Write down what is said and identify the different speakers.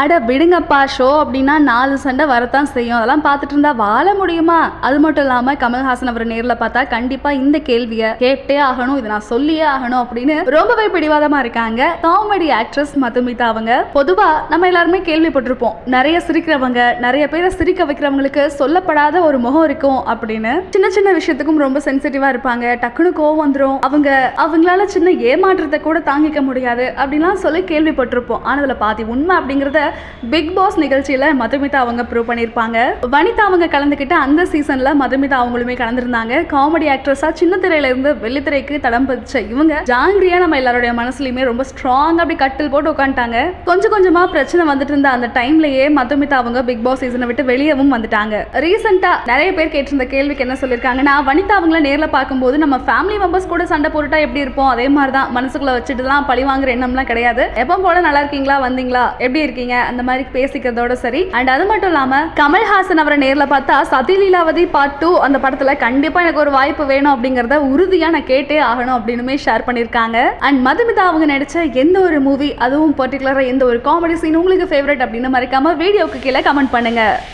Speaker 1: அட விடுங்கப்பா ஷோ அப்படின்னா நாலு சண்டை வரத்தான் செய்யும். அதெல்லாம் பார்த்துட்டு இருந்தா வாழ முடியுமா? அது மட்டும் இல்லாம கமல்ஹாசன் அவர் நேரில் பார்த்தா கண்டிப்பா இந்த கேள்வியை கேட்டே ஆகணும் இதை நான் சொல்லியே ஆகணும் அப்படின்னு ரொம்பவே பிடிவாதமா இருக்காங்க. காமெடி ஆக்ட்ரஸ் மதுமிதா அவங்க. பொதுவா நம்ம எல்லாருமே கேள்விப்பட்டிருப்போம். நிறைய சிரிக்கிறவங்க நிறைய பேரை சிரிக்க வைக்கிறவங்களுக்கு சொல்லப்படாத ஒரு முகம் இருக்கும் அப்படின்னு. சின்ன சின்ன விஷயத்துக்கும் ரொம்ப சென்சிட்டிவா இருப்பாங்க. டக்குனு கோவம் வந்துடும் அவங்க அவங்களால சின்ன ஏமாற்றத்தை கூட தாங்கிக்க முடியாது அப்படின்லாம் சொல்லி கேள்விப்பட்டிருப்போம். ஆனா அதுல பாதி உண்மை அப்படிங்கறத பிக் பாஸ் நிகழ்ச்சியில் மதுமிதா அவங்க ப்ரூவ் பண்ணியிருப்பாங்க. வனிதா அவங்க கலந்துக்கிட்ட அந்த சீசனில் மதுமிதா அவங்களுமே கலந்துருந்தாங்க. காமெடி ஆக்ட்ரஸாக சின்ன திரையிலேருந்து வெள்ளித்திரைக்கு தடம் பதிச்ச இவங்க ஜாங்கிரியாக நம்ம எல்லாருடைய மனசுலையுமே ரொம்ப ஸ்ட்ராங் அப்படி கட்டில் போட்டு உட்காந்துட்டாங்க கொஞ்சம் கொஞ்சமாக பிரச்சனை வந்துட்டு இருந்த அந்த டைம்லயே மதுமிதா அவங்க பிக் பாஸ் சீசனை விட்டு வெளியவும் வந்துட்டாங்க. ரீசெண்டாக நிறைய பேர் கேட்டிருந்த கேள்விக்கு என்ன சொல்லியிருக்காங்கன்னா வனிதா அவங்கள நேரில் பார்க்கும்போது நம்ம ஃபேமிலி மெம்பர்ஸ் கூட சண்டை போட்டுட்டா எப்படி இருப்போம்? அதே மாதிரி தான் மனசுக்குள்ளே வச்சுட்டு தான் பழி வாங்குற எண்ணம்லாம் கிடையாது. எப்போ போல நல்லா இருக்கீங்களா? வந்தீங்களா? எப்படி இருக்கீங்க? அந்த மாதிரி பேசிக்கிறதோட சரி. அண்ட் அது மட்டும் இல்லாம கமல்ஹாசன் அவரை நேர்ல பார்த்தா சதிலீலாவதி பார்ட் டூ அந்த படத்துல கண்டிப்பா எனக்கு ஒரு வாய்ப்பு வேணும் அப்படிங்கறத உறுதியா நான் கேட்டே ஆகணும் அப்படின்னுமே ஷேர் பண்ணியிருக்காங்க. அண்ட் மதுமிதா அவங்க நடிச்ச எந்த ஒரு மூவி அதுவும் பர்டிகுலரா எந்த ஒரு காமெடி சீன் உங்களுக்கு ஃபேவரட் அப்படின்னு மறக்காம வீடியோக்கு கீழே கமெண்ட் பண்ணுங்க.